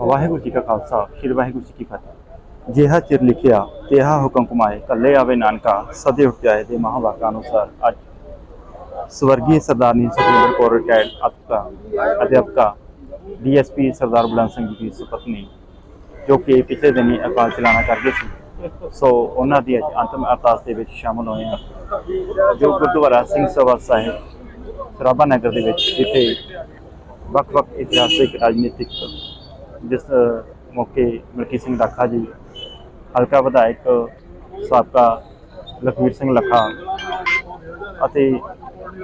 ਵਾਹਿਗੁਰੂ ਜੀ ਕਾ ਖਾਲਸਾ ਸ੍ਰੀ ਵਾਹਿਗੁਰੂ ਜੀ ਕੀ ਫਤਿਹ। ਜਿਹਾ ਚਿਰ ਲਿਖਿਆ, ਤੇਹਾ ਹੁਕਮ ਕਮਾਏ, ਕੱਲੇ ਆਵੇ ਨਾਨਕਾ, ਸਦੇ ਉੱਠ ਜਾਏ ਦੇ ਮਹਾਵਾਕਾ ਅਨੁਸਾਰ ਅੱਜ। ਸਵਰਗੀ ਸਰਦਾਰਨੀ ਸੁਖਵਿੰਦਰ ਕੌਰ ਰਿਟਾਇਰਡ ਅਧਿਆਪਕਾ ਅਧਿਆਪਕਾ, ਡੀਐਸਪੀ ਸਰਦਾਰ ਬਲੰਦ ਸਿੰਘ ਜੀ ਦੀ ਸੁਪਤਨੀ, ਜੋ ਕਿ ਪਿਛਲੇ ਦਿਨੀ ਅਕਾਲ ਚਲਾਣਾ ਕਰਦੇ ਸੀ। ਸੋ ਉਹਨਾਂ ਦੀ ਅੱਜ ਅੰਤਮ ਅਰਦਾਸ ਦੇ ਵਿੱਚ ਸ਼ਾਮਲ ਹੋਏ ਹਾਂ। ਜੋ ਗੁਰਦੁਆਰਾ ਸਿੰਘ ਸਭਾ ਸਾਹਿਬ, ਸਰਾਭਾ ਨਗਰ ਦੇ ਵਿੱਚ, ਜਿੱਥੇ ਵੱਖ-ਵੱਖ ਇਤਿਹਾਸਿਕ, ਰਾਜਨੀਤਿਕ ਜਿਸ ਮੌਕੇ ਮਲਕੀਤ ਸਿੰਘ ਲੱਖਾ ਜੀ, ਹਲਕਾ ਵਿਧਾਇਕ ਸਾਬਕਾ ਲਖਵੀਰ ਸਿੰਘ ਲੱਖਾ ਅਤੇ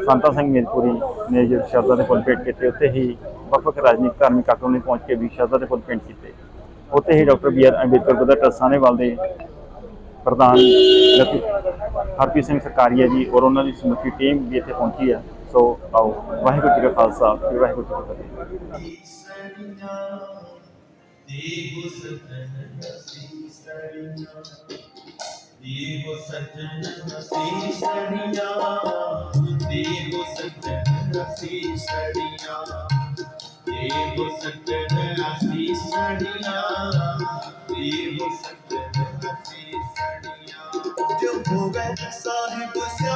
ਸੰਤਾ ਸਿੰਘ ਮੇਰਪੁਰੀ ਨੇ ਜਿਹੜੇ ਸ਼ਰਧਾ ਦੇ ਫੁੱਲ ਭੇਟ ਕੀਤੇ, ਉੱਥੇ ਹੀ ਵੱਖ-ਵੱਖ ਰਾਜਨੀਤਿਕ ਧਾਰਮਿਕ ਆਗੂਆਂ ਨੇ ਪਹੁੰਚ ਕੇ ਵੀ ਸ਼ਰਧਾ ਦੇ ਫੁੱਲ ਭੇਟ ਕੀਤੇ। ਉੱਥੇ ਹੀ doctor B R Ambedkar Buddha trust Sahnewal ਦੇ ਪ੍ਰਧਾਨ ਲਖੀ- ਹਰਪ੍ਰੀਤ ਸਿੰਘ ਸਰਕਾਰੀਆ ਜੀ ਔਰ ਉਹਨਾਂ ਦੀ ਸਮੁੱਚੀ ਟੀਮ ਵੀ ਇੱਥੇ ਪਹੁੰਚੀ ਹੈ ਸੋ ਆਓ, ਵਾਹਿਗੁਰੂ ਜੀ ਕਾ ਖਾਲਸਾ ਤੇ ਵਾਹਿਗੁਰੂ ਜੀ ਕੀ ਫਤਿਹ। Devo Satana Nasi Sarina Devo Satana Nasi Sarina Devo Satana Nasi Sarina Devo Satana Nasi Sarina Devo Satana Nasi Sarina Jo Govind Sahib Sya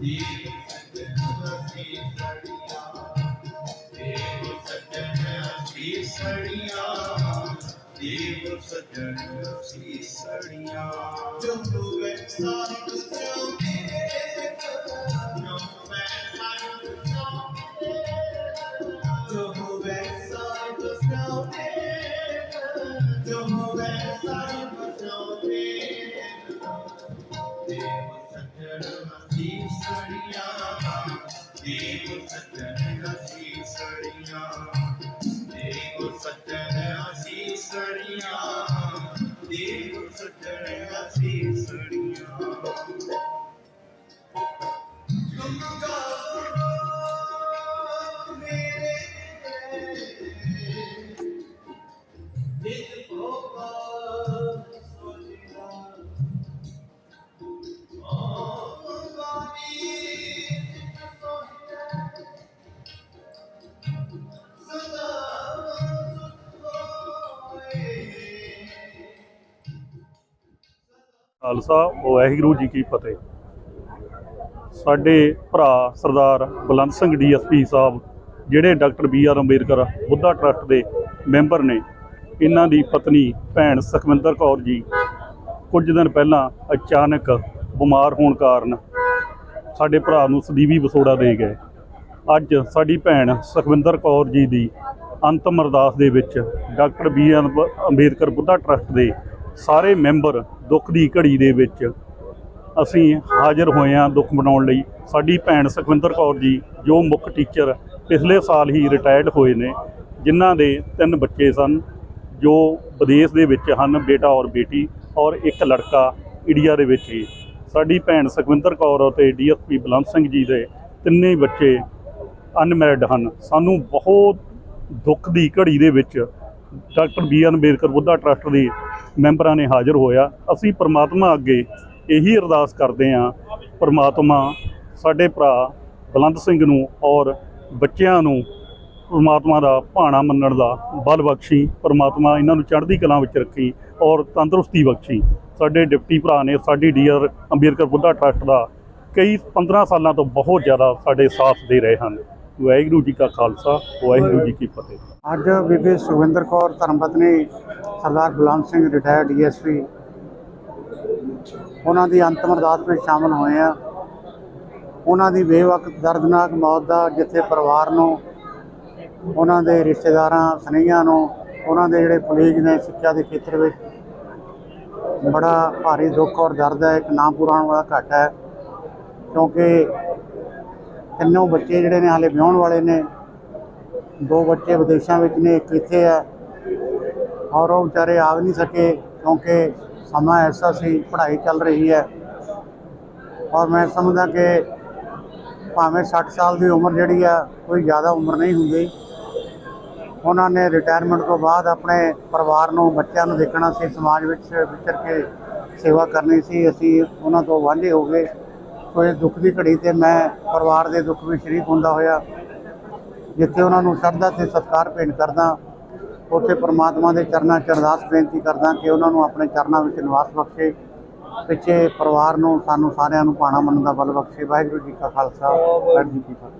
Yeah. ਸੱਜਣ ਅਸੀਂ ਸੜੀਆਂ ਜੋ ਹੋਵੇ ਸਾਹਿਬ ਸਿਉਨੇ ਜੋ ਹੋਵੇ ਸਾਹਿਬ ਸਿਉਨੇ ਜੋ ਹੋਵੇ ਸਾਹਿਬ ਸਿਉਨੇ ਅਸੀਂ ਖਾਲਸਾ ਵਾਹਿਗੁਰੂ ਜੀ ਕੀ ਫਤਿਹ। ਸਾਡੇ ਭਰਾ ਸਰਦਾਰ ਬਲੰਦ ਸਿੰਘ ਡੀਐਸਪੀ ਸਾਹਿਬ, ਜਿਹੜੇ doctor B R Ambedkar, Buddha trust ਦੇ ਮੈਂਬਰ ਨੇ, ਇਹਨਾਂ ਦੀ ਪਤਨੀ, ਭੈਣ ਸੁਖਵਿੰਦਰ ਕੌਰ ਜੀ, ਕੁਝ ਦਿਨ ਪਹਿਲਾਂ ਅਚਾਨਕ ਬਿਮਾਰ ਹੋਣ ਕਾਰਨ ਸਾਡੇ ਭਰਾ ਨੂੰ ਸਦੀਵੀ ਵਿਛੋੜਾ ਦੇ ਗਏ। ਅੱਜ ਸਾਡੀ ਭੈਣ ਸੁਖਵਿੰਦਰ ਕੌਰ ਜੀ ਦੀ ਅੰਤਮ ਅਰਦਾਸ ਦੇ ਵਿੱਚ doctor B R Ambedkar Buddha trust ਦੇ ਸਾਰੇ ਮੈਂਬਰ ਦੁੱਖ ਦੀ ਘੜੀ ਦੇ ਵਿੱਚ ਅਸੀਂ ਹਾਜ਼ਰ ਹੋਏ ਹਾਂ ਦੁੱਖ ਮਨਾਉਣ ਲਈ। ਸਾਡੀ ਭੈਣ ਸੁਖਵਿੰਦਰ ਕੌਰ ਜੀ, ਜੋ ਮੁੱਖ ਟੀਚਰ, ਪਿਛਲੇ ਸਾਲ ਹੀ ਰਿਟਾਇਰਡ ਹੋਏ ਨੇ, ਜਿਨ੍ਹਾਂ ਦੇ ਤਿੰਨ ਬੱਚੇ ਸਨ, ਜੋ ਵਿਦੇਸ਼ ਦੇ ਵਿੱਚ ਹਨ, ਬੇਟਾ ਔਰ ਬੇਟੀ, ਔਰ ਇੱਕ ਲੜਕਾ ਇੰਡੀਆ ਦੇ ਵਿੱਚ ਹੀ। ਸਾਡੀ ਭੈਣ ਸੁਖਵਿੰਦਰ ਕੌਰ ਅਤੇ ਡੀਐਸਪੀ ਬਲੰਤ ਸਿੰਘ ਜੀ ਦੇ ਤਿੰਨੇ ਬੱਚੇ ਅਨਮੈਰਿਡ ਹਨ। ਸਾਨੂੰ ਬਹੁਤ ਦੁੱਖ ਦੀ ਘੜੀ ਦੇ ਵਿੱਚ doctor B R Ambedkar Buddha trust ਦੇ ਮੈਂਬਰਾਂ ਨੇ ਹਾਜ਼ਰ ਹੋਇਆ। ਅਸੀਂ ਪ੍ਰਮਾਤਮਾ ਅੱਗੇ ਇਹੀ ਅਰਦਾਸ ਕਰਦੇ ਹਾਂ। ਪ੍ਰਮਾਤਮਾ ਸਾਡੇ ਭਰਾ ਬਲੰਤ ਸਿੰਘ ਨੂੰ ਔਰ ਬੱਚਿਆਂ ਨੂੰ ਪਰਮਾਤਮਾ ਦਾ ਭਾਣਾ ਮੰਨਣ ਦਾ ਬਲ ਬਖਸ਼ੀ, ਪਰਮਾਤਮਾ ਇਹਨਾਂ ਨੂੰ ਚੜ੍ਹਦੀ ਕਲਾ ਵਿੱਚ ਰੱਖੀ ਔਰ ਤੰਦਰੁਸਤੀ ਬਖਸ਼ੀ। ਸਾਡੇ ਡਿਪਟੀ ਭਰਾ ਨੇ, ਸਾਡੀ ਡੀਆਰ ਅੰਬੇਦਕਰ ਬੁੱਧਾ ਟਰਸਟ ਦਾ ਕਈ 15 ਸਾਲਾਂ ਤੋਂ ਬਹੁਤ ਜ਼ਿਆਦਾ ਸਾਡੇ ਸਾਥ ਦੇ ਰਹੇ ਹਨ। ਵਾਹਿਗੁਰੂ ਜੀ ਕਾ ਖਾਲਸਾ, ਵਾਹਿਗੁਰੂ ਜੀ ਕੀ ਫਤਿਹ। ਅੱਜ ਬੀਬੀ ਸੁਖਵਿੰਦਰ ਕੌਰ ਧਰਮਪਤਨੀ ਸਰਦਾਰ ਗੁਲਾਮ ਸਿੰਘ ਰਿਟਾਇਰਡ ਡੀਐਸਪੀ ਉਹਨਾਂ ਦੀ ਅੰਤਮ ਅਰਦਾਸ ਵਿੱਚ ਸ਼ਾਮਲ ਹੋਏ ਆ ਉਹਨਾਂ ਦੀ ਬੇਵਕਤ ਦਰਦਨਾਕ ਮੌਤ ਦਾ ਜਿੱਥੇ ਪਰਿਵਾਰ ਨੂੰ, ਉਹਨਾਂ ਦੇ ਰਿਸ਼ਤੇਦਾਰਾਂ, ਸਨੇਹੀਆਂ ਨੂੰ, ਉਹਨਾਂ ਦੇ ਜਿਹੜੇ ਕੁਲੀਗ ਨੇ ਸਿੱਖਿਆ ਦੇ ਖੇਤਰ ਵਿੱਚ, ਬੜਾ ਭਾਰੀ ਦੁੱਖ ਔਰ ਦਰਦ ਹੈ। ਇੱਕ ਨਾਮ ਪੂਰਾ ਹੋਣ ਵਾਲਾ ਘਟ ਹੈ। ਕਿਉਂਕਿ ਤਿੰਨੋਂ ਬੱਚੇ ਜਿਹੜੇ ਨੇ ਹਾਲੇ ਵਿਆਹੁਣ ਵਾਲੇ ਨੇ। ਦੋ ਬੱਚੇ ਵਿਦੇਸ਼ਾਂ ਵਿੱਚ ਨੇ, ਇੱਕ ਇੱਥੇ ਹੈ ਔਰ ਉਹ ਵਿਚਾਰੇ ਆ ਵੀ ਨਹੀਂ ਸਕੇ ਕਿਉਂਕਿ ਸਮਾਂ ਐਸਾ ਸੀ, ਪੜ੍ਹਾਈ ਚੱਲ ਰਹੀ ਹੈ। ਔਰ ਮੈਂ ਸਮਝਦਾ ਕਿ ਭਾਵੇਂ 60 ਸਾਲ ਦੀ ਉਮਰ ਜਿਹੜੀ ਆ, ਕੋਈ ਜ਼ਿਆਦਾ ਉਮਰ ਨਹੀਂ ਹੁੰਦੀ। ਉਹਨਾਂ ਨੇ ਰਿਟਾਇਰਮੈਂਟ ਤੋਂ ਬਾਅਦ ਆਪਣੇ ਪਰਿਵਾਰ ਨੂੰ, ਬੱਚਿਆਂ ਨੂੰ ਦੇਖਣਾ ਸੀ, ਸਮਾਜ ਵਿੱਚ ਵਿਚਰ ਕੇ ਸੇਵਾ ਕਰਨੀ ਸੀ। ਅਸੀਂ ਉਹਨਾਂ ਤੋਂ ਵਾਂਝੇ ਹੋ ਗਏ। ਸੋ ਇਸ ਦੁੱਖ ਦੀ ਘੜੀ ਤੇ ਮੈਂ ਪਰਿਵਾਰ ਦੇ ਦੁੱਖ ਵਿੱਚ ਸ਼ਰੀਕ ਹੁੰਦਾ ਹੋਇਆ, ਜਿੱਥੇ ਉਹਨਾਂ ਨੂੰ ਸ਼ਰਧਾ ਤੇ ਸਤਿਕਾਰ ਭੇਟ ਕਰਦਾ, ਉੱਥੇ ਪ੍ਰਮਾਤਮਾ ਦੇ ਚਰਨਾਂ 'ਚ ਅਰਦਾਸ ਬੇਨਤੀ ਕਰਦਾ ਕਿ ਉਹਨਾਂ ਨੂੰ ਆਪਣੇ ਚਰਨਾਂ ਵਿੱਚ ਨਿਵਾਸ ਬਖਸ਼ੇ, ਪਿੱਛੇ ਪਰਿਵਾਰ ਨੂੰ, ਸਾਨੂੰ ਸਾਰਿਆਂ ਨੂੰ ਪਾਣਾ ਮੰਨਣ ਦਾ ਬਲ ਬਖਸ਼ੇ। ਵਾਹਿਗੁਰੂ ਜੀ ਕਾ ਖਾਲਸਾ, ਵਾਹਿਗੁਰੂ ਜੀ ਕੀ ਫਤਿਹ।